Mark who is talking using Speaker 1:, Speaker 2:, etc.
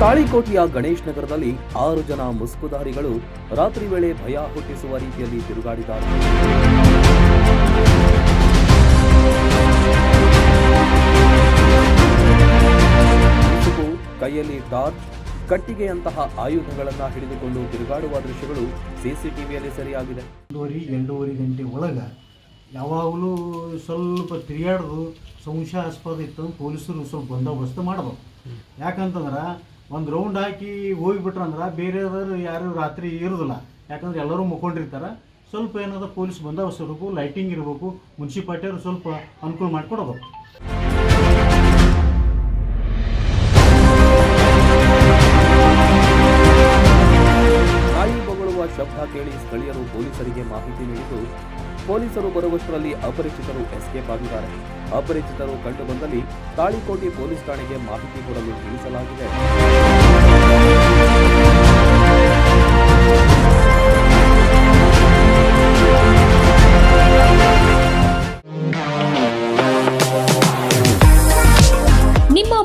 Speaker 1: ತಾಳಿಕೋಟೆಯ ಗಣೇಶ್ ನಗರದಲ್ಲಿ ಆರು ಜನ ಮುಸುಕುದಾರಿಗಳು ರಾತ್ರಿ ವೇಳೆ ಭಯ ಹುಟ್ಟಿಸುವ ರೀತಿಯಲ್ಲಿ ತಿರುಗಾಡಿದ್ದಾರೆ. ಮುಸುಕು ಕೈಯಲ್ಲಿ ಟಾರ್ಚ್ ಕಟ್ಟಿಗೆಯಂತಹ ಆಯುಧಗಳನ್ನು ಹಿಡಿದುಕೊಂಡು ತಿರುಗಾಡುವ ದೃಶ್ಯಗಳು ಸಿಸಿಟಿವಿಯಲ್ಲಿ ಸರಿಯಾಗಿದೆ.
Speaker 2: ಒಂದೂವರೆ, ಎರಡೂವರೆ ಗಂಟೆ ಒಳಗೆ ಯಾವಾಗಲೂ ಸ್ವಲ್ಪ ತಿರುಗಾಡೋದು ಸಂಶಯಾಸ್ಪದ ಇತ್ತು. ಪೊಲೀಸರು ಸ್ವಲ್ಪ ಬಂದೋಬಸ್ತ್ ಮಾಡ್ಬೇಕು. ಯಾಕಂತಂದ್ರೆ ಒಂದು ರೌಂಡ್ ಹಾಕಿ ಹೋಗಿಬಿಟ್ರಂದ್ರೆ ಬೇರೆಯವರು ಯಾರು ರಾತ್ರಿ ಇರೋದಿಲ್ಲ. ಯಾಕಂದ್ರೆ ಎಲ್ಲರೂ ಮುಕ್ಕೊಂಡಿರ್ತಾರೆ ಸ್ವಲ್ಪ ಏನದ ಪೊಲೀಸ್ ಬಂದೋಬಸ್ತ್ ಇರಬೇಕು. ಲೈಟಿಂಗ್ ಇರಬೇಕು ಮುನ್ಸಿಪಾಲ್ಟಿಯವರು ಸ್ವಲ್ಪ ಅನುಕೂಲ ಮಾಡಿಕೊಡ್ಬೇಕು.
Speaker 1: ಶಬ್ದ ಕೇಳಿ ಸ್ಥಳೀಯರು ಪೊಲೀಸರಿಗೆ ಮಾಹಿತಿ ನೀಡಿದ್ದು ಪೊಲೀಸರು ಬರುವಷ್ಟರಲ್ಲಿ ಅಪರಿಚಿತರು ಎಸ್ಕೇಪ್ ಆಗಿದ್ದಾರೆ. ಅಪರಿಚಿತರು ಕಂಡು ಬಂದಲ್ಲಿ ತಾಳಿಕೋಟೆ ಪೊಲೀಸ್ ಠಾಣೆಗೆ ಮಾಹಿತಿ ಕೊಡಲು ತಿಳಿಸಲಾಗಿದೆ.